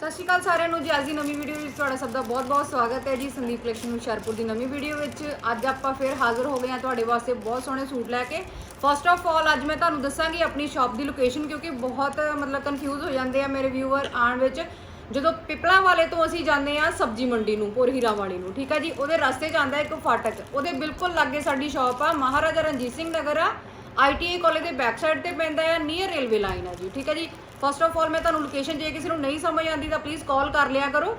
ਸਤਿ ਸ਼੍ਰੀ ਅਕਾਲ ਸਾਰਿਆਂ ਨੂੰ ਜੀ, ਅੱਜ ਦੀ ਨਵੀਂ ਵੀਡੀਓ ਵਿੱਚ ਤੁਹਾਡਾ ਸਭ ਦਾ ਬਹੁਤ-ਬਹੁਤ ਸਵਾਗਤ ਹੈ ਜੀ, ਸੰਦੀਪ ਕਲੈਕਸ਼ਨ ਹੁਸ਼ਿਆਰਪੁਰ ਦੀ ਨਵੀਂ ਵੀਡੀਓ ਵਿੱਚ। ਅੱਜ ਆਪਾਂ ਫਿਰ ਹਾਜ਼ਰ ਹੋ ਗਏ ਹਾਂ ਤੁਹਾਡੇ ਵਾਸਤੇ ਬਹੁਤ ਸੋਹਣੇ ਸੂਟ ਲੈ ਕੇ। ਫਸਟ ਆਫ ਆਲ ਅੱਜ ਮੈਂ ਤੁਹਾਨੂੰ ਦੱਸਾਂਗੀ ਆਪਣੀ ਸ਼ਾਪ ਦੀ ਲੋਕੇਸ਼ਨ ਕਿਉਂਕਿ ਬਹੁਤ, ਮਤਲਬ ਕਨਫਿਊਜ਼ ਹੋ ਜਾਂਦੇ ਆ ਮੇਰੇ ਵਿਊਅਰ ਆਉਣ ਵਿੱਚ। ਜਦੋਂ ਪਿਪਲਾ ਵਾਲੇ ਤੋਂ ਅਸੀਂ ਜਾਂਦੇ ਆ ਸਬਜ਼ੀ ਮੰਡੀ ਨੂੰ ਪੁਰ ਹੀਰਾ ਵਾਲੀ ਨੂੰ, ਠੀਕ ਆ ਜੀ? ਉਹਦੇ ਰਸਤੇ 'ਚ ਆਉਂਦਾ ਇੱਕ ਫਾਟਕ। ਉਹਦੇ ਬਿਲਕੁਲ ਲਾਗੇ ਸਾਡੀ ਸ਼ਾਪ ਆ, ਮਹਾਰਾਜਾ ਰਣਜੀਤ ਸਿੰਘ ਨਗਰ ਆ। ਆਈਟੀਆਈ ਕਾਲਜ ਦੇ ਬੈਕ ਸਾਈਡ ਤੇ ਪੈਂਦਾ ਆ ਨੀਅਰ ਰੇਲਵੇ ਲਾਈਨ ਆ ਜੀ, ਠੀਕ ਹੈ ਜੀ? ਫਸਟ ਆਫ ਆਲ ਮੈਂ ਤੁਹਾਨੂੰ ਲੋਕੇਸ਼ਨ ਜੇ ਕਿਸੇ ਨੂੰ ਨਹੀਂ ਸਮਝ ਆਉਂਦੀ ਤਾਂ ਪਲੀਜ਼ ਕਾਲ ਕਰ ਲਿਆ ਕਰੋ।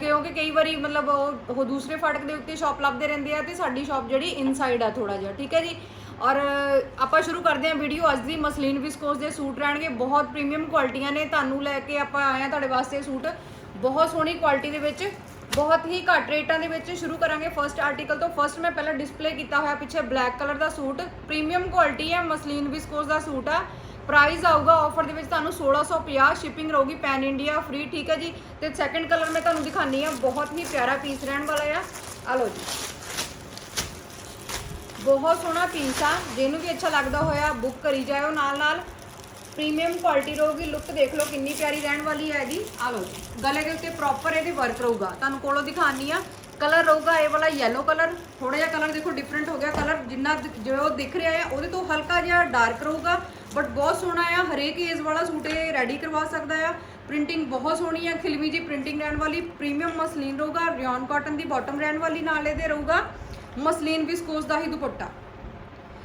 ਕਿਉਂਕਿ ਕਈ ਵਾਰੀ ਮਤਲਬ ਉਹ ਉਹ ਦੂਸਰੇ ਫਾਟਕ ਦੇ ਉੱਤੇ ਸ਼ਾਪ ਲੱਭਦੇ ਰਹਿੰਦੇ ਆ ਤੇ ਸਾਡੀ ਸ਼ਾਪ ਜਿਹੜੀ ਇਨਸਾਈਡ ਆ ਥੋੜਾ ਜਿਹਾ, ਠੀਕ ਹੈ ਜੀ? ਔਰ ਆਪਾਂ ਸ਼ੁਰੂ ਕਰਦੇ ਹਾਂ ਵੀਡੀਓ ਅੱਜ ਦੀ ਮਸਲੀਨ ਵਿਸਕੋਸ ਦੇ ਸੂਟ ਰਹਿਣਗੇ, ਬਹੁਤ ਪ੍ਰੀਮੀਅਮ ਕੁਆਲਿਟੀਆਂ ਨੇ। ਤੁਹਾਨੂੰ ਲੈ ਕੇ ਆਪਾਂ ਆਏ ਆ ਤੁਹਾਡੇ ਵਾਸਤੇ ਸੂਟ। ਬਹੁਤ ਸੋਹਣੀ ਕੁਆਲਿਟੀ ਦੇ ਵਿੱਚ, ਬਹੁਤ ਹੀ ਘੱਟ ਰੇਟਾਂ ਦੇ ਵਿੱਚ ਸ਼ੁਰੂ ਕਰਾਂਗੇ ਫਰਸਟ ਆਰਟੀਕਲ ਤੋਂ। ਫਰਸਟ ਮੈਂ ਪਹਿਲਾਂ ਡਿਸਪਲੇ ਕੀਤਾ ਹੋਇਆ ਪਿੱਛੇ ਬਲੈਕ ਕਲਰ ਦਾ ਸੂਟ। ਪ੍ਰੀਮੀਅਮ ਕੁਆਲਿਟੀ ਹੈ ਮਸਲੀਨ ਵਿਸਕੋਸ ਦਾ ਸੂਟ ਆ। ਪ੍ਰਾਈਸ ਆਊਗਾ ਆਫਰ ਦੇ ਵਿੱਚ ਤੁਹਾਨੂੰ 1650 ਸ਼ਿਪਿੰਗ ਰਹੂਗੀ ਪੈਨ ਇੰਡੀਆ ਫ੍ਰੀ ਠੀਕ ਹੈ ਜੀ। ਤੇ ਸੈਕੰਡ ਕਲਰ ਮੈਂ ਤੁਹਾਨੂੰ ਦਿਖਾਨੀ ਆ ਬਹੁਤ ਹੀ ਪਿਆਰਾ ਪੀਸ ਰਹਿਣ ਵਾਲਾ ਆ। ਆ ਲਓ ਜੀ। ਬਹੁਤ ਸੋਹਣਾ ਪੀਸ ਆ, ਜਿਹਨੂੰ ਵੀ ਅੱਛਾ ਲੱਗਦਾ ਹੋਇਆ ਬੁੱਕ ਕਰੀ ਜਾਇਓ ਨਾਲ ਨਾਲ ਪ੍ਰੀਮੀਅਮ ਕੁਆਲਿਟੀ ਰਹੂਗੀ ਲੁੱਕ ਦੇਖ ਲਓ ਕਿੰਨੀ ਪਿਆਰੀ ਰਹਿਣ ਵਾਲੀ ਹੈਗੀ। ਆ ਲਓ ਜੀ। ਗਲੇ ਦੇ ਉੱਤੇ ਪ੍ਰੋਪਰ ਇਹਦੇ ਵਰਕ ਰਹੂਗਾ। ਤੁਹਾਨੂੰ ਕੋਲੋਂ ਦਿਖਾਣੀ ਆ ਕਲਰ ਰਹੂਗਾ ਇਹ ਵਾਲਾ ਯੈਲੋ ਕਲਰ ਥੋੜਾ ਜਿਹਾ ਕਲਰ ਦੇਖੋ ਡਿਫਰੈਂਟ ਹੋ ਗਿਆ। ਕਲਰ ਜਿੰਨਾ ਦਿ- ਜੋ ਦਿਖ ਰਿਹਾ ਹੈ ਉਹਦੇ ਤੋਂ ਹਲਕਾ ਜਿਹਾ ਡਾਰਕ ਰਹੂਗਾ। ਬਟ ਬਹੁਤ ਸੋਹਣਾ ਆ, ਹਰੇਕ ਏਜ ਵਾਲਾ ਸੂਟ ਇਹ ਰੈਡੀ ਕਰਵਾ ਸਕਦਾ ਆ। ਪ੍ਰਿੰਟਿੰਗ ਬਹੁਤ ਸੋਹਣੀ ਆ, ਖਿਲਵੀ ਜੀ ਪ੍ਰਿੰਟਿੰਗ ਰਹਿਣ ਵਾਲੀ ਪ੍ਰੀਮੀਅਮ ਮਸਲੀਨ ਰਹੂਗਾ ਰਿਓਨ ਕਾਟਨ ਦੀ ਬਾਟਮ ਰਹਿਣ ਵਾਲੀ ਨਾਲ ਇਹਦੇ ਰਹੂਗਾ। ਮਸਲੀਨ ਵਿਸਕੋਸ ਦਾ ਹੀ ਦੁਪੱਟਾ।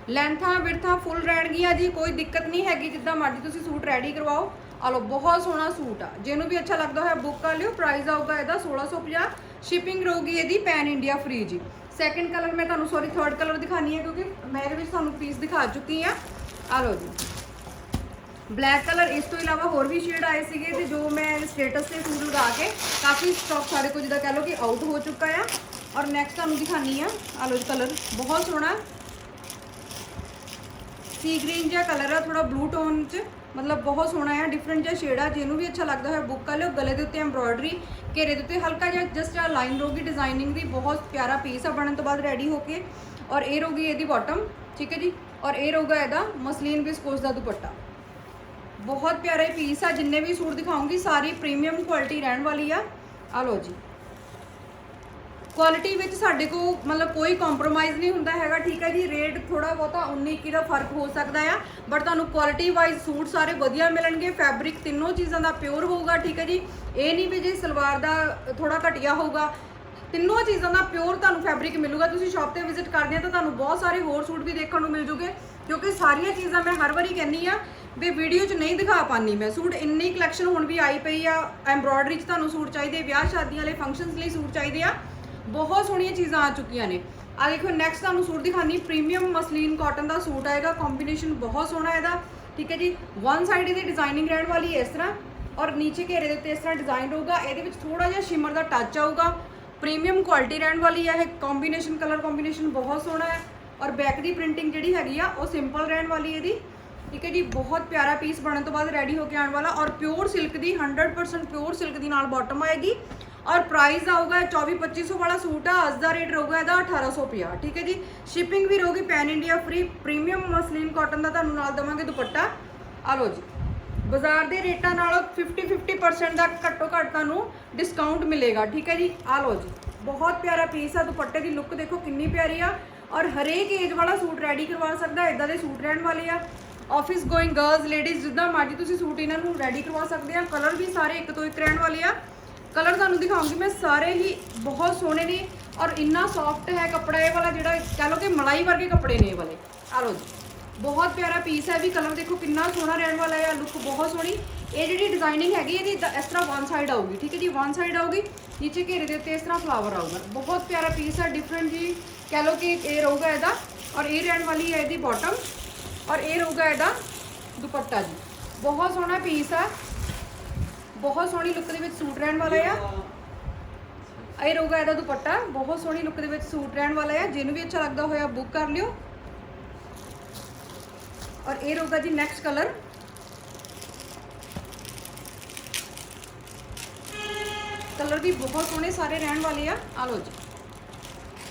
ਲੈਂਥਾਂ ਵਿਰਥਾਂ ਫੁੱਲ ਰਹਿਣਗੀਆਂ ਜੀ, ਕੋਈ ਦਿੱਕਤ ਨਹੀਂ ਹੈਗੀ, ਜਿੱਦਾਂ ਮਰਜ਼ੀ ਤੁਸੀਂ ਸੂਟ ਰੈਡੀ ਕਰਵਾਓ। ਆ ਲਓ, ਬਹੁਤ ਸੋਹਣਾ ਸੂਟ ਆ। ਜਿਹਨੂੰ ਵੀ ਅੱਛਾ ਲੱਗਦਾ ਹੋਇਆ ਬੁੱਕ ਕਰ ਲਿਓ ਪ੍ਰਾਈਸ ਆਊਗਾ ਇਹਦਾ 1650 ਸ਼ਿਪਿੰਗ ਰਹੂਗੀ ਇਹਦੀ ਪੈਨ ਇੰਡੀਆ ਫ੍ਰੀ ਜੀ। ਸੈਕੰਡ ਕਲਰ ਮੈਂ ਤੁਹਾਨੂੰ ਸੋਰੀ ਥਰਡ ਕਲਰ ਦਿਖਾਣੀ ਹੈ ਕਿਉਂਕਿ ਮੈਂ ਇਹਦੇ ਵਿੱਚ ਤੁਹਾਨੂੰ ਪੀਸ ਦਿਖਾ ਚੁੱਕੀ ਆ। ਆ ਲਓ ਜੀ। ਬਲੈਕ ਕਲਰ, ਇਸ ਤੋਂ ਇਲਾਵਾ ਹੋਰ ਵੀ ਸ਼ੇਡ ਆਏ ਸੀਗੇ ਤੇ ਜੋ ਮੈਂ ਸਟੇਟਸ ਤੇ ਸੂਟ ਲਗਾ ਕੇ ਕਾਫੀ ਸਟਾਕ ਸਾਰੇ ਕੁਝ ਜਿੱਦਾਂ ਕਹਿ ਲਓ ਕਿ ਆਊਟ ਹੋ ਚੁੱਕਾ ਆ। ਔਰ ਨੈਕਸਟ ਤੁਹਾਨੂੰ ਦਿਖਾਣੀ ਆ ਆ ਕਲਰ ਬਹੁਤ ਸੋਹਣਾ। ਸੀ ਗ੍ਰੀਨ ਜਿਹਾ ਕਲਰ ਆ ਥੋੜਾ ਬਲੂ ਟੋਨ ਚ, ਮਤਲਬ ਬਹੁਤ ਸੋਹਣਾ ਆ ਡਿਫਰੈਂਟ ਜਿਹਾ ਸ਼ੇਡ ਆ, ਜਿਹਨੂੰ ਵੀ ਅੱਛਾ ਲੱਗਦਾ ਹੋਇਆ ਬੁੱਕ ਕਰ ਲਿਓ, ਗਲੇ ਦੇ ਉੱਤੇ ਐਮਬ੍ਰੋਇਡਰੀ ਘੇਰੇ ਦੇ ਉੱਤੇ ਹਲਕਾ ਜਿਹਾ ਜਸਟ ਆ ਲਾਈਨ ਰਹੂਗੀ ਡਿਜ਼ਾਈਨਿੰਗ ਦੀ ਬਹੁਤ ਪਿਆਰਾ ਪੀਸ ਆ, ਬਣਨ ਤੋਂ ਬਾਅਦ ਰੈਡੀ ਹੋ ਕੇ। ਔਰ ਇਹ ਰਹੂਗੀ ਇਹਦੀ ਬਾਟਮ ਠੀਕ ਹੈ ਜੀ? ਔਰ ਇਹ ਰਹੂਗਾ ਇਹਦਾ ਮਸਲੀਨ ਵਿਸਕੋਸ ਦਾ ਦੁਪੱਟਾ। ਬਹੁਤ ਪਿਆਰੇ ਪੀਸ ਆ, ਜਿੰਨੇ ਵੀ ਸੂਟ ਦਿਖਾਉਂਗੀ, ਸਾਰੀ ਪ੍ਰੀਮੀਅਮ ਕੁਆਲਿਟੀ ਰਹਿਣ ਵਾਲੀ ਆ। ਆ ਲਓ ਜੀ। ਕੁਆਲਿਟੀ ਵਿੱਚ ਸਾਡੇ ਕੋ ਮਤਲਬ ਕੋਈ ਕੰਪਰੋਮਾਈਜ਼ ਨਹੀਂ ਹੁੰਦਾ ਹੈਗਾ, ਠੀਕ ਹੈ ਜੀ? ਰੇਟ ਥੋੜਾ ਬਹੁਤਾ 19 21 ਦਾ ਫ਼ਰਕ ਹੋ ਸਕਦਾ ਆ ਬਟ ਤੁਹਾਨੂੰ ਕੁਆਲਿਟੀ ਵਾਈਜ਼ ਸੂਟ ਸਾਰੇ ਵਧੀਆ ਮਿਲਣਗੇ। ਫੈਬਰਿਕ ਤਿੰਨੋਂ ਚੀਜ਼ਾਂ ਦਾ ਪਿਓਰ ਹੋਊਗਾ, ਠੀਕ ਹੈ ਜੀ? ਇਹ ਨਹੀਂ ਵੀ ਜੇ ਸਲਵਾਰ ਦਾ ਥੋੜਾ ਘਟੀਆ ਹੋਊਗਾ। ਤਿੰਨੋਂ ਚੀਜ਼ਾਂ ਦਾ ਪਿਓਰ ਤੁਹਾਨੂੰ ਫੈਬਰਿਕ ਮਿਲੂਗਾ। ਤੁਸੀਂ ਸ਼ਾਪ ਤੇ ਵਿਜ਼ਿਟ ਕਰਦੇ ਆ ਤਾਂ ਤੁਹਾਨੂੰ ਬਹੁਤ ਸਾਰੇ ਹੋਰ ਸੂਟ ਵੀ ਦੇਖਣ ਨੂੰ ਮਿਲ ਜੂਗੇ, ਕਿਉਂਕਿ ਸਾਰੀਆਂ ਚੀਜ਼ਾਂ ਮੈਂ ਹਰ ਵਾਰੀ ਕਹਿੰਨੀ ਆ ਵੀ ਵੀਡੀਓ 'ਚ ਨਹੀਂ ਦਿਖਾ ਪਾਨੀ ਮੈਂ। ਸੂਟ ਇੰਨੀ ਕਲੈਕਸ਼ਨ ਹੁਣ ਵੀ ਆਈ ਪਈ ਆ। ਐਮਬ੍ਰੋਇਡਰੀ 'ਚ ਤੁਹਾਨੂੰ ਸੂਟ ਚਾਹੀਦੇ, ਵਿਆਹ ਸ਼ਾਦੀਆਂ ਵਾਲੇ ਫੰਕਸ਼ਨਸ ਲਈ ਸੂਟ ਚਾਹੀਦੇ ਆ। ਬਹੁਤ ਸੋਹਣੀਆਂ ਚੀਜ਼ਾਂ ਆ ਚੁੱਕੀਆਂ ਨੇ। ਆ ਦੇਖੋ ਨੈਕਸਟ ਤੁਹਾਨੂੰ ਸੂਟ ਦਿਖਾਣੀ ਪ੍ਰੀਮੀਅਮ ਮਸਲੀਨ ਕਾਟਨ ਦਾ ਸੂਟ ਆਏਗਾ ਕੰਬੀਨੇਸ਼ਨ ਬਹੁਤ ਸੋਹਣਾ ਇਹਦਾ। ਠੀਕ ਹੈ ਜੀ? ਵਨ ਸਾਈਡ ਇਹਦੀ ਡਿਜ਼ਾਈਨਿੰਗ ਰਹਿਣ ਵਾਲੀ ਹੈ ਇਸ ਤਰ੍ਹਾਂ। ਔਰ ਨੀਚੇ ਘੇਰੇ ਦੇ ਉੱਤੇ ਇਸ ਤਰ੍ਹਾਂ ਡਿਜ਼ਾਈਨ ਹੋਊਗਾ। ਇਹਦੇ ਵਿੱਚ ਥੋੜਾ ਜਿਹਾ ਸ਼ਿਮਰ ਦਾ ਟੱਚ ਆਊਗਾ। ਪ੍ਰੀਮੀਅਮ ਕੁਆਲਿਟੀ ਰਹਿਣ ਵਾਲੀ ਹੈ ਇਹ। ਕੰਬੀਨੇਸ਼ਨ ਕਲਰ ਕੰਬੀਨੇਸ਼ਨ ਬਹੁਤ ਸੋਹਣਾ ਹੈ। ਔਰ ਬੈਕ ਦੀ ਪ੍ਰਿੰਟਿੰਗ ਜਿਹੜੀ ਹੈਗੀ ਆ, ਉਹ ਸਿੰਪਲ ਰਹਿਣ ਵਾਲੀ ਇਹਦੀ। ਠੀਕ ਹੈ ਜੀ, ਬਹੁਤ ਪਿਆਰਾ ਪੀਸ ਬਣਨ ਤੋਂ ਬਾਅਦ ਰੈਡੀ ਹੋ ਕੇ ਆਉਣ ਵਾਲਾ ਔਰ ਪਿਓਰ ਸਿਲਕ ਦੀ 100% ਪਿਓਰ ਸਿਲਕ ਦੀ ਨਾਲ ਬਾਟਮ ਆਏਗੀ। ਔਰ ਪ੍ਰਾਈਸ ਆਊਗਾ 24 2500 ਵਾਲਾ ਸੂਟ ਆ, ਅੱਜ ਦਾ ਰੇਟ ਰਹੂਗਾ ਇਹਦਾ 1850 ਠੀਕ ਹੈ ਜੀ। ਸ਼ਿਪਿੰਗ ਵੀ ਰਹੂਗੀ pan India free premium muslin cotton ਦਾ ਤੁਹਾਨੂੰ ਨਾਲ ਦਵਾਂਗੇ ਦੁਪੱਟਾ। ਆ ਲਓ ਜੀ, ਬਾਜ਼ਾਰ ਦੇ ਰੇਟਾਂ ਨਾਲੋਂ 50 50% ਦਾ ਘੱਟੋ ਘੱਟ ਤੁਹਾਨੂੰ ਡਿਸਕਾਊਂਟ ਮਿਲੇਗਾ, ਠੀਕ ਹੈ ਜੀ। ਆ ਲਓ ਜੀ, ਬਹੁਤ ਪਿਆਰਾ ਪੀਸ ਆ ਦੁਪੱਟੇ ਦੀ ਲੁੱਕ ਦੇਖੋ ਕਿੰਨੀ ਪਿਆਰੀ ਆ। ਔਰ ਹਰੇਕ ਏਜ ਵਾਲਾ ਸੂਟ ਰੈਡੀ ਕਰਵਾ ਸਕਦਾ ਇਦਾਂ ਦੇ ਸੂਟ ਰਹਿਣ ਵਾਲੇ ਆ। ਆਫਿਸ ਗੋਇੰਗ ਗਰਲਸ, ਲੇਡੀਜ਼ ਜਿੱਦਾਂ ਮਰਜ਼ੀ ਤੁਸੀਂ ਸੂਟ ਇਹਨਾਂ ਨੂੰ ਰੈਡੀ ਕਰਵਾ ਸਕਦੇ ਆ। ਕਲਰ ਵੀ ਸਾਰੇ ਇੱਕ ਤੋਂ ਇੱਕ ਰਹਿਣ ਵਾਲੇ ਆ। ਕਲਰ ਤੁਹਾਨੂੰ ਦਿਖਾਉਂਗੀ ਮੈਂ, ਸਾਰੇ ਹੀ ਬਹੁਤ ਸੋਹਣੇ ਨੇ ਔਰ ਇੰਨਾ ਸੌਫਟ ਹੈ ਕੱਪੜਾ ਇਹ ਵਾਲਾ ਜਿਹੜਾ ਕਹ ਲਓ ਕਿ ਮਲਾਈ ਵਰਗੇ ਕੱਪੜੇ ਨੇ ਇਹ ਵਾਲੇ। ਆ ਲਓ ਜੀ। ਬਹੁਤ ਪਿਆਰਾ ਪੀਸ ਹੈ ਵੀ ਕਲਰ ਦੇਖੋ ਕਿੰਨਾ ਸੋਹਣਾ ਰਹਿਣ ਵਾਲਾ ਹੈ ਲੁੱਕ ਬਹੁਤ ਸੋਹਣੀ। ਇਹ ਜਿਹੜੀ ਡਿਜ਼ਾਈਨਿੰਗ ਹੈਗੀ ਇਹਦੀ ਇਸ ਤਰ੍ਹਾਂ ਵਨ ਸਾਈਡ ਆਊਗੀ, ਠੀਕ ਹੈ ਜੀ? ਵਨ ਸਾਈਡ ਆਊਗੀ, ਨੀਚੇ ਘੇਰੇ ਦੇ ਉੱਤੇ ਇਸ ਤਰ੍ਹਾਂ ਫਲਾਵਰ ਆਊਗਾ। ਬਹੁਤ ਪਿਆਰਾ ਪੀਸ ਹੈ ਡਿਫਰੈਂਟ ਜੀ ਕਹ ਲਓ ਕਿ ਇਹ ਰਹੂਗਾ ਇਹਦਾ। ਔਰ ਇਹ ਰਹਿਣ ਵਾਲੀ ਹੈ ਇਹਦੀ ਬਾਟਮ ਔਰ ਇਹ ਰਹੂਗਾ ਇਹਦਾ ਦੁਪੱਟਾ ਜੀ। ਬਹੁਤ ਸੋਹਣਾ ਪੀਸ ਆ। ਬਹੁਤ ਸੋਹਣੀ ਲੁੱਕ ਦੇ ਵਿੱਚ ਸੂਟ ਰਹਿਣ ਵਾਲਾ ਆ। ਇਹ ਰਹੂਗਾ ਇਹਦਾ ਦੁਪੱਟਾ। ਬਹੁਤ ਸੋਹਣੀ ਲੁੱਕ ਦੇ ਵਿੱਚ ਸੂਟ ਰਹਿਣ ਵਾਲਾ ਆ। ਜਿਹਨੂੰ ਵੀ ਅੱਛਾ ਲੱਗਦਾ ਹੋਇਆ ਬੁੱਕ ਕਰ ਲਿਓ। ਔਰ ਇਹ ਰਹੂਗਾ ਜੀ ਨੈਕਸਟ ਕਲਰ ਕਲਰ ਵੀ ਬਹੁਤ ਸੋਹਣੇ ਸਾਰੇ ਰਹਿਣ ਵਾਲੇ ਆ। ਆ ਲਓ ਜੀ।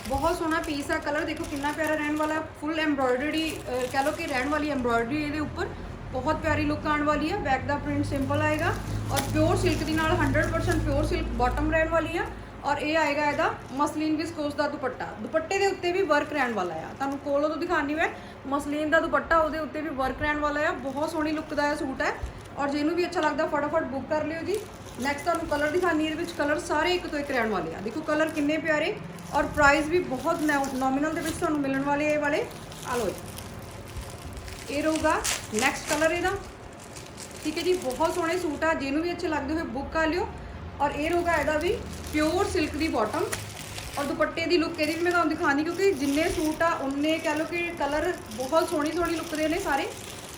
ਬਹੁਤ ਸੋਹਣਾ ਪੀਸ ਆ ਕਲਰ ਦੇਖੋ ਕਿੰਨਾ ਪਿਆਰਾ ਰਹਿਣ ਵਾਲਾ ਫੁੱਲ ਐਮਬ੍ਰੋਇਡਰੀ ਕਹਿ ਲਓ ਕਿ ਰਹਿਣ ਵਾਲੀ ਐਮਬ੍ਰੋਇਡਰੀ ਇਹਦੇ ਉੱਪਰ। ਬਹੁਤ ਪਿਆਰੀ ਲੁੱਕ ਆਉਣ ਵਾਲੀ ਹੈ ਬੈਕ ਦਾ ਪ੍ਰਿੰਟ ਸਿੰਪਲ ਆਏਗਾ। ਔਰ ਪਿਓਰ ਸਿਲਕ ਦੇ ਨਾਲ 100% ਪਿਓਰ ਸਿਲਕ ਬਾਟਮ ਰਹਿਣ ਵਾਲੀ ਆ। ਔਰ ਇਹ ਆਏਗਾ ਇਹਦਾ ਮਸਲੀਨ ਵਿਸਕੋਸ ਦਾ ਦੁਪੱਟਾ। ਦੁਪੱਟੇ ਦੇ ਉੱਤੇ ਵੀ ਵਰਕ ਰਹਿਣ ਵਾਲਾ ਆ। ਤੁਹਾਨੂੰ ਕੋਲੋਂ ਤੋਂ ਦਿਖਾਣੀ ਮੈਂ, ਮਸਲੀਨ ਦਾ ਦੁਪੱਟਾ ਉਹਦੇ ਉੱਤੇ ਵੀ ਵਰਕ ਰਹਿਣ ਵਾਲਾ ਆ। ਬਹੁਤ ਸੋਹਣੀ ਲੁੱਕ ਦਾ ਇਹ ਸੂਟ ਹੈ। ਔਰ ਜਿਹਨੂੰ ਵੀ ਅੱਛਾ ਲੱਗਦਾ, ਫਟਾਫਟ ਬੁੱਕ ਕਰ ਲਿਓ ਜੀ। ਨੈਕਸਟ ਤੁਹਾਨੂੰ ਕਲਰ ਦਿਖਾਣੀ ਇਹਦੇ ਵਿੱਚ ਕਲਰ ਸਾਰੇ ਇੱਕ ਤੋਂ ਇੱਕ ਰਹਿਣ ਵਾਲੇ ਆ। ਦੇਖੋ ਕਲਰ ਕਿੰਨੇ ਪਿਆਰੇ ਔਰ ਪ੍ਰਾਈਸ ਵੀ ਬਹੁਤ ਨੋਮੀਨਲ ਦੇ ਵਿੱਚ ਤੁਹਾਨੂੰ ਮਿਲਣ ਵਾਲੇ ਇਹ ਵਾਲੇ। ਆ ਲਓ ਜੀ। ਇਹ ਰਹੂਗਾ ਨੈਕਸਟ ਕਲਰ ਇਹਦਾ। ਠੀਕ ਹੈ ਜੀ, ਬਹੁਤ ਸੋਹਣੇ ਸੂਟ ਆ, ਜਿਹਨੂੰ ਵੀ ਅੱਛੇ ਲੱਗਦੇ ਹੋਏ ਬੁੱਕ ਕਰ ਲਿਓ। ਔਰ ਇਹ ਰਹੂਗਾ ਇਹਦਾ ਵੀ ਪਿਓਰ ਸਿਲਕ ਦੀ ਬਾਟਮ ਔਰ ਦੁਪੱਟੇ ਦੀ ਲੁੱਕ ਇਹਦੀ ਵੀ ਮੈਂ ਤੁਹਾਨੂੰ ਦਿਖਾਣੀ ਕਿਉਂਕਿ ਜਿੰਨੇ ਸੂਟ ਆ, ਉਨੇ ਕਹਿ ਲਓ ਕਿ ਕਲਰ ਬਹੁਤ ਸੋਹਣੀ ਸੋਹਣੀ ਲੁੱਕ ਦੇ ਨੇ ਸਾਰੇ।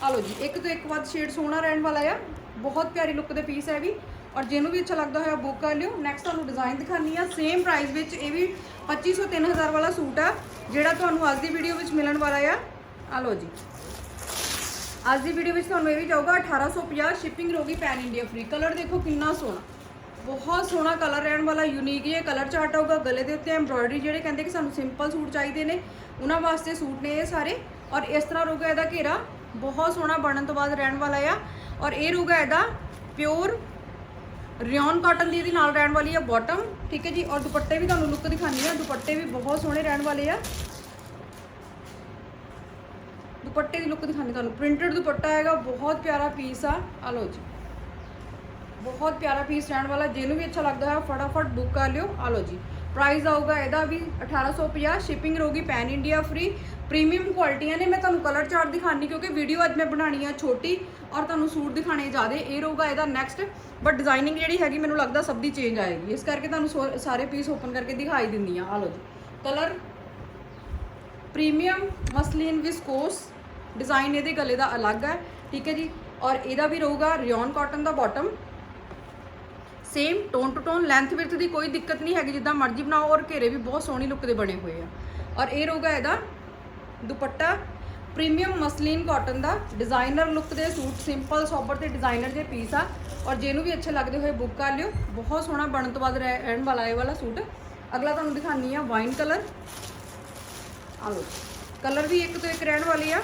ਆ ਲਓ ਜੀ, ਇੱਕ ਤੋਂ ਇੱਕ ਵੱਧ ਸ਼ੇਡ ਸੋਹਣਾ ਰਹਿਣ ਵਾਲਾ ਆ। ਬਹੁਤ ਪਿਆਰੀ ਲੁੱਕ ਦੇ ਪੀਸ ਹੈ ਵੀ ਔਰ ਜਿਹਨੂੰ ਵੀ ਅੱਛਾ ਲੱਗਦਾ ਹੋਇਆ ਬੁੱਕ ਕਰ ਲਿਓ। ਨੈਕਸਟ ਤੁਹਾਨੂੰ ਡਿਜ਼ਾਈਨ ਦਿਖਾਣੀ ਆ। ਸੇਮ ਪ੍ਰਾਈਸ ਵਿੱਚ ਇਹ ਵੀ 2500 3000 ਵਾਲਾ ਸੂਟ ਆ, ਜਿਹੜਾ ਤੁਹਾਨੂੰ ਅੱਜ ਦੀ ਵੀਡੀਓ ਵਿੱਚ ਮਿਲਣ ਵਾਲਾ ਆ। ਆ ਲਓ ਜੀ। ਅੱਜ ਦੀ ਵੀਡੀਓ ਵਿੱਚ ਤੁਹਾਨੂੰ ਇਹ ਵੀ ਜਾਊਗਾ 1850 ਸ਼ਿਪਿੰਗ ਰਹੂਗੀ ਪੈਨ ਇੰਡੀਆ ਫ੍ਰੀ ਕਲਰ ਦੇਖੋ ਕਿੰਨਾ ਸੋਹਣਾ। ਬਹੁਤ ਸੋਹਣਾ ਕਲਰ ਰਹਿਣ ਵਾਲਾ ਯੂਨੀਕ ਇਹ ਕਲਰ ਚਾਰਟ ਆਊਗਾ ਗਲੇ ਦੇ ਉੱਤੇ। ਐਮਬ੍ਰੋਇਡਰੀ ਜਿਹੜੇ ਕਹਿੰਦੇ ਕਿ ਸਾਨੂੰ ਸਿੰਪਲ ਸੂਟ ਚਾਹੀਦੇ ਨੇ, ਉਹਨਾਂ ਵਾਸਤੇ ਸੂਟ ਨੇ ਇਹ ਸਾਰੇ। ਔਰ ਇਸ ਤਰ੍ਹਾਂ ਰਹੂਗਾ ਇਹਦਾ ਘੇਰਾ। ਬਹੁਤ ਸੋਹਣਾ ਬਣਨ ਤੋਂ ਬਾਅਦ ਰਹਿਣ ਵਾਲਾ ਆ। ਔਰ ਇਹ ਰਹੂਗਾ ਇਹਦਾ ਪਿਓਰ ਰਿਓਨ ਕਾਟਨ ਦੀ ਇਹਦੀ ਨਾਲ ਰਹਿਣ ਵਾਲੀ ਆ ਬਾਟਮ ਠੀਕ ਹੈ ਜੀ? ਔਰ ਦੁਪੱਟੇ ਵੀ ਤੁਹਾਨੂੰ ਲੁੱਕ ਦਿਖਾਣੀ ਆ। ਦੁਪੱਟੇ ਵੀ ਬਹੁਤ ਸੋਹਣੇ ਰਹਿਣ ਵਾਲੇ ਆ। ਦੁਪੱਟੇ ਦੀ ਲੁੱਕ ਦਿਖਾਣੀ ਤੁਹਾਨੂੰ। ਪ੍ਰਿੰਟਡ ਦੁਪੱਟਾ ਹੈਗਾ, ਬਹੁਤ ਪਿਆਰਾ ਪੀਸ ਆ। ਆ ਲਓ ਜੀ। ਬਹੁਤ ਪਿਆਰਾ ਪੀਸ ਰਹਿਣ ਵਾਲਾ। ਜਿਹਨੂੰ ਵੀ ਅੱਛਾ ਲੱਗਦਾ ਹੈ, ਫਟਾਫਟ ਬੁੱਕ ਕਰ ਲਿਓ। ਆ ਲਓ ਜੀ। ਪ੍ਰਾਈਸ ਆਊਗਾ ਇਹਦਾ ਵੀ 1850 ਸ਼ਿਪਿੰਗ ਰਹੂਗੀ ਪੈਨ ਇੰਡੀਆ ਫ੍ਰੀ ਪ੍ਰੀਮੀਅਮ ਕੁਆਲਿਟੀਆਂ ਨੇ ਮੈਂ ਤੁਹਾਨੂੰ ਕਲਰ ਚਾਰਟ ਦਿਖਾਣੀ ਕਿਉਂਕਿ ਵੀਡੀਓ ਅੱਜ ਮੈਂ ਬਣਾਣੀ ਆ ਛੋਟੀ ਔਰ ਤੁਹਾਨੂੰ ਸੂਟ ਦਿਖਾਣੇ ਜ਼ਿਆਦੇ। ਇਹ ਰਹੂਗਾ ਇਹਦਾ ਨੈਕਸਟ ਬਟ ਡਿਜ਼ਾਈਨਿੰਗ ਜਿਹੜੀ ਹੈਗੀ ਮੈਨੂੰ ਲੱਗਦਾ ਸਭ ਦੀ ਚੇਂਜ ਆਏਗੀ। ਇਸ ਕਰਕੇ ਤੁਹਾਨੂੰ ਸੋ- ਸਾਰੇ ਪੀਸ ਓਪਨ ਕਰਕੇ ਦਿਖਾਈ ਦਿੰਦੀ ਆ। ਆ ਲਓ ਜੀ। Colour premium muslin viscose design ਇਹਦੇ ਗਲੇ ਦਾ ਅਲੱਗ ਹੈ। ਠੀਕ ਹੈ ਜੀ। ਔਰ ਇਹਦਾ ਵੀ ਰਹੂਗਾ rayon cotton the bottom same tone to tone length width ਦੀ ਕੋਈ ਦਿੱਕਤ ਨਹੀਂ ਹੈਗੀ, ਜਿੱਦਾਂ ਮਰਜ਼ੀ ਬਣਾਓ ਔਰ ਘੇਰੇ ਵੀ ਬਹੁਤ ਸੋਹਣੀ ਲੁੱਕ ਦੇ ਬਣੇ ਹੋਏ ਆ। ਔਰ ਇਹ ਰਹੂਗਾ ਇਹਦਾ ਦੁਪੱਟਾ ਪ੍ਰੀਮੀਅਮ ਮਸਲੀਨ ਕਾਟਨ ਦਾ ਡਿਜ਼ਾਈਨਰ ਲੁੱਕ ਦੇ ਸੂਟ ਸਿੰਪਲ ਸੋਬਰ ਤੇ ਡਿਜ਼ਾਈਨਰ ਦੇ ਪੀਸ ਆ। ਔਰ ਜਿਹਨੂੰ ਵੀ ਅੱਛੇ ਲੱਗਦੇ ਹੋਏ ਬੁੱਕ ਕਰ ਲਿਓ, ਬਹੁਤ ਸੋਹਣਾ ਬਣਨ ਤੋਂ ਬਾਅਦ ਰਹਿ- ਰਹਿਣ ਵਾਲਾ ਇਹ ਵਾਲਾ ਸੂਟ। ਅਗਲਾ ਤੁਹਾਨੂੰ ਦਿਖਾਨੀ ਆ ਵਾਈਨ ਕਲਰ ਆ ਲਓ ਕਲਰ ਵੀ ਇੱਕ ਤੋਂ ਇੱਕ ਰਹਿਣ ਵਾਲੇ ਆ।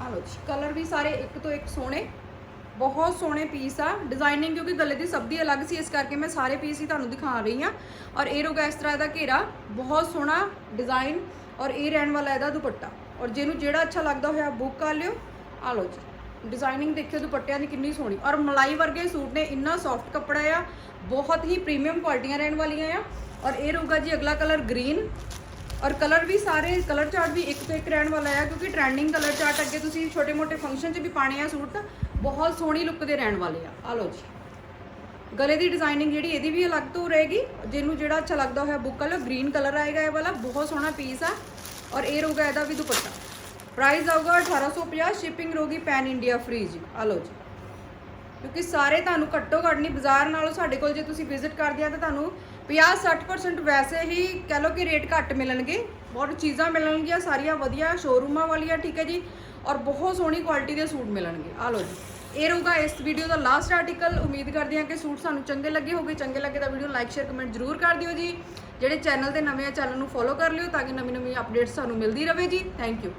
ਆ ਲਓ ਕਲਰ ਵੀ ਸਾਰੇ ਇੱਕ ਤੋਂ ਇੱਕ ਸੋਹਣੇ। ਬਹੁਤ ਸੋਹਣੇ ਪੀਸ ਆ। ਡਿਜ਼ਾਈਨਿੰਗ ਕਿਉਂਕਿ ਗਲੇ ਦੀ ਸਭ ਦੀ ਅਲੱਗ ਸੀ, ਇਸ ਕਰਕੇ ਮੈਂ ਸਾਰੇ ਪੀਸ ਹੀ ਤੁਹਾਨੂੰ ਦਿਖਾ ਰਹੀ ਆ ਔਰ ਇਹ ਰਹੂਗਾ ਇਸ ਤਰ੍ਹਾਂ ਦਾ ਘੇਰਾ, ਬਹੁਤ ਸੋਹਣਾ ਡਿਜ਼ਾਈਨ ਔਰ ਇਹ ਰਹਿਣ ਵਾਲਾ ਇਹਦਾ ਦੁਪੱਟਾ। ਔਰ ਜਿਹਨੂੰ ਜਿਹੜਾ ਅੱਛਾ ਲੱਗਦਾ ਹੋਇਆ ਬੁੱਕ ਕਰ ਲਿਓ। ਆ ਲਓ ਜੀ। ਡਿਜ਼ਾਈਨਿੰਗ ਦੇਖਿਓ ਦੁਪੱਟਿਆਂ ਦੀ ਕਿੰਨੀ ਸੋਹਣੀ। ਔਰ ਮਲਾਈ ਵਰਗੇ ਸੂਟ ਨੇ, ਇੰਨਾ ਸੌਫਟ ਕੱਪੜਾ ਆ। ਬਹੁਤ ਹੀ ਪ੍ਰੀਮੀਅਮ ਕੁਆਲਿਟੀਆਂ ਰਹਿਣ ਵਾਲੀਆਂ ਆ। ਔਰ ਇਹ ਰਹੂਗਾ ਜੀ ਅਗਲਾ ਕਲਰ ਗ੍ਰੀਨ ਔਰ ਕਲਰ ਵੀ ਸਾਰੇ ਕਲਰ ਚਾਰਟ ਵੀ ਇੱਕ ਤੋਂ ਇੱਕ ਰਹਿਣ ਵਾਲਾ ਹੈ ਕਿਉਂਕਿ ਟ੍ਰੈਂਡਿੰਗ ਕਲਰ ਚਾਰਟ ਅੱਗੇ ਤੁਸੀਂ ਛੋਟੇ ਮੋਟੇ ਫੰਕਸ਼ਨ 'ਚ ਵੀ ਪਾਣੇ ਆ ਸੂਟ, ਬਹੁਤ ਸੋਹਣੀ ਲੁੱਕ ਦੇ ਰਹਿਣ ਵਾਲੇ ਆ। ਆ ਲਓ ਜੀ। ਗਲੇ ਦੀ ਡਿਜ਼ਾਈਨਿੰਗ ਜਿਹੜੀ, ਇਹਦੀ ਵੀ ਅਲੱਗ ਤੋਂ ਰਹੇਗੀ। ਜਿਹਨੂੰ ਜਿਹੜਾ ਅੱਛਾ ਲੱਗਦਾ ਹੋਇਆ ਬੁੱਕ ਕਰ ਲਓ ਗ੍ਰੀਨ ਕਲਰ ਆਏਗਾ ਇਹ ਵਾਲਾ, ਬਹੁਤ ਸੋਹਣਾ ਪੀਸ ਆ। ਔਰ ਇਹ ਰਹੂਗਾ ਇਹਦਾ ਵੀ ਦੁਪੱਟਾ। ਪ੍ਰਾਈਸ ਆਊਗਾ 1850 ਸ਼ਿਪਿੰਗ ਰਹੂਗੀ ਪੈਨ ਇੰਡੀਆ ਫ੍ਰੀ ਜੀ। ਆ ਲਓ ਜੀ। ਕਿਉਂਕਿ ਸਾਰੇ ਤੁਹਾਨੂੰ ਘੱਟੋ ਘੱਟ ਨਹੀਂ, ਬਾਜ਼ਾਰ ਨਾਲੋਂ ਸਾਡੇ ਕੋਲ ਜੇ ਤੁਸੀਂ ਵਿਜ਼ਿਟ ਕਰਦੇ ਆ ਤਾਂ ਤੁਹਾਨੂੰ 50-60% ਵੈਸੇ ਹੀ ਕਹਿ ਲਓ ਕਿ ਰੇਟ ਘੱਟ ਮਿਲਣਗੇ। ਬਹੁਤ ਚੀਜ਼ਾਂ ਮਿਲਣਗੀਆਂ, ਸਾਰੀਆਂ ਵਧੀਆ ਸ਼ੋਰੂਮਾਂ ਵਾਲੀਆਂ, ਠੀਕ ਹੈ ਜੀ, ਔਰ ਬਹੁਤ ਸੋਹਣੀ ਕੁਆਲਿਟੀ ਦੇ ਸੂਟ ਮਿਲਣਗੇ। ਆ ਲਓ ਜੀ, ਇਹ ਰਹੂਗਾ ਇਸ ਵੀਡੀਓ ਦਾ ਲਾਸਟ ਆਰਟੀਕਲ ਉਮੀਦ ਕਰਦੇ ਹਾਂ ਕਿ ਸੂਟ ਸਾਨੂੰ ਚੰਗੇ ਲੱਗੇ ਹੋਗੇ। ਚੰਗੇ ਲੱਗੇ ਤਾਂ ਵੀਡੀਓ ਲਾਈਕ ਸ਼ੇਅਰ ਕਮੈਂਟ ਜ਼ਰੂਰ ਕਰ ਦਿਓ ਜੀ। ਜਿਹੜੇ ਚੈਨਲ ਤੇ ਨਵੇਂ ਆ ਚੈਨਲ ਨੂੰ ਫੋਲੋ ਕਰ ਲਿਓ ਤਾਂ ਕਿ ਨਵੀਂ ਨਵੀਂ ਅਪਡੇਟਸ ਸਾਨੂੰ ਮਿਲਦੀ ਰਹੇ ਜੀ। Thank you